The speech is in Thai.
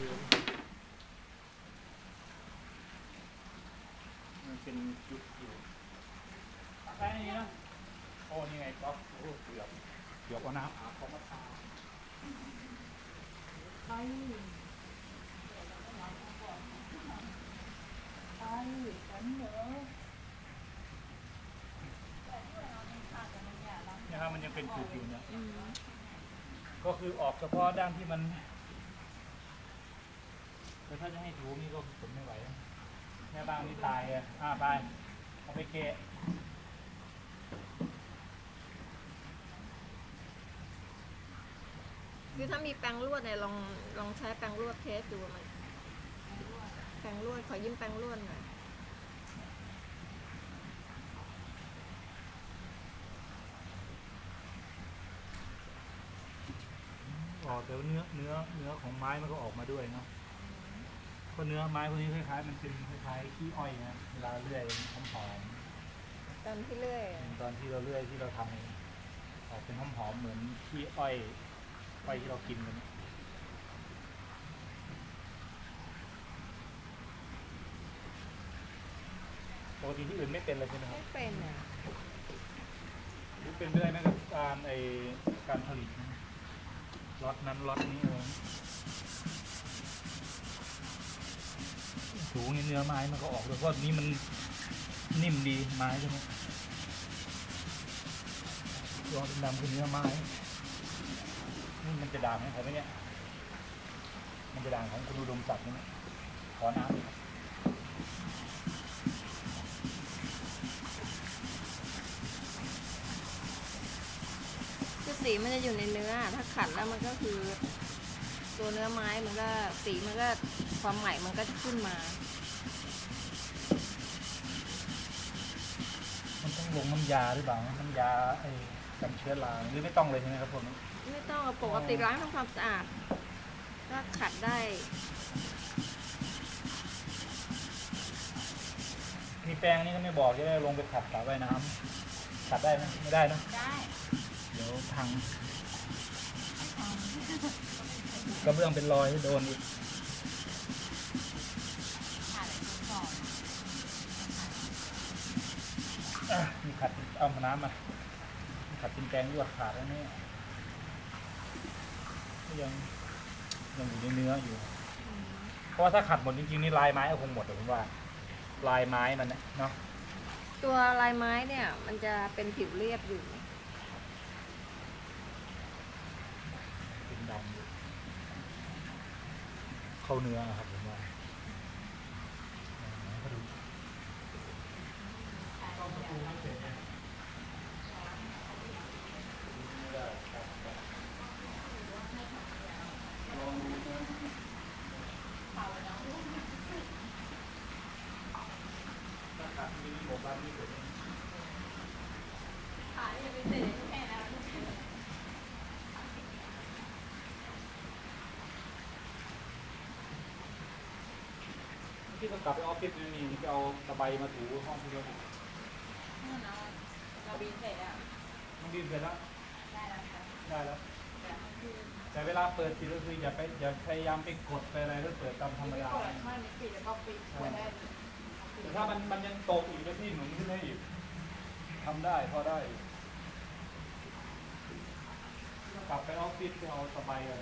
คือมันเป็นจุดอยู่แค่นี้นะโอ้นี่ไงก๊อฟโอ้เกือบเกือบเอาน้ำอาบเขามาทาไปไปฉันเหรอเนี่ยครับมันยังเป็นจุดอยู่เนี่ยอืมก็คือออกเฉพาะด้านที่มัน แต่ถ้าจะให้ถูนี่ก็ผมไม่ไหวแม่บ้างนี่ตายอะอ่าไป เอาไปเกะคือถ้ามีแปรงลวดเนี่ยลองลองใช้แปรงลวดเทสดูมันแปรงลวดขอยิ้มแปรงลวดหน่อยออกแต่ว่าเนื้อเนื้อเนื้อของไม้มันก็ออกมาด้วยเนาะเพ ราะเนื้อไม้พวกนี้คล้ายๆมันเป็นคล้ายๆขี้อ้อยนะเวลาเลื่อยมันหอมตอนที่เลื่อยๆตอนที่เราเลื่อยที่เราทำออกเป็นหอมๆเหมือนขี้อ้อยอ้อยที่เรากินกันเนี่ยปกติที่อื่นไม่เป็นเลยใช่ไหมครับไม่เป็นอะหรือเป็นไปได้ไหมกับการไอการผลิตนะล็อตนั้นล็อตนี้เออถูงเนื้อไม้มันก็ออกเลยเพราะนี้มันนิ่มดีไม้ใช่ไหมรองดำคือเนื้อไม้นี่มันจะด่างไหมครับเนี่ย มันจะด่างของคุณอุดมศักดิ์ไหมเนี่ขอน้ำคือสีมันจะอยู่ในเนื้อ ถ้าขัดแล้วมันก็คือ ตัวเนื้อไม้มันก็สีมันก็ความใหม่มันก็จะขึ้นมา มันต้องลงน้ำยาหรือเปล่าน้ำยาไอ้กันเชื้อราหรือไม่ต้องเลยใช่ไหมครับผมไม่ต้องเอาปกติล้างทำความสะอาดก็ขัดได้มีแปรงนี่ก็ไม่บอกจะได้ลงไปขัดสระว่ายน้ำขัดได้ไหมไม่ได้นะได้ เดี๋ยวพัง กระเบื้องเป็นรอยโดนอีกอะมีขัดเอาน้ำมาขัดเป็นแปรงยวดขาดแล้วนี่ก็ยังยังอยู่ในเนื้ออยู่ เพราะว่าถ้าขัดหมดจริงๆนี่ลายไม้ก็คงหมดแต่ผมว่า ลายไม้มันเนี่ยเนาะตัวลายไม้เนี่ย มันจะเป็นผิวเรียบอยู่เป็นดำอยู่ เข้าเนื้อครับผมว่าอ่าก็ดูถ้าขัดมีหมวกบ้านนี่เสร็จ ที่ต้องกลับไปออฟฟิศนี่มีไปเอาตะไบมาถูห้องพี่รถเราบินเสร็จแล้วมันดินเสร็จแล้ว ได้แล้วค่ะได้แล้ว แต่เวลาเปิดปิดก็คืออย่าไปอย่าพยายามไปกดไปอะไรก็เปิดตามธรรมดาไม่ปิดแล้วก็ปิดได้แต่ถ้ามันมันยังตกอีกแล้วพี่หนุนขึ้นให้อีกทำได้พอได้ กลับไปออฟฟิศไปเอาตะไบกัน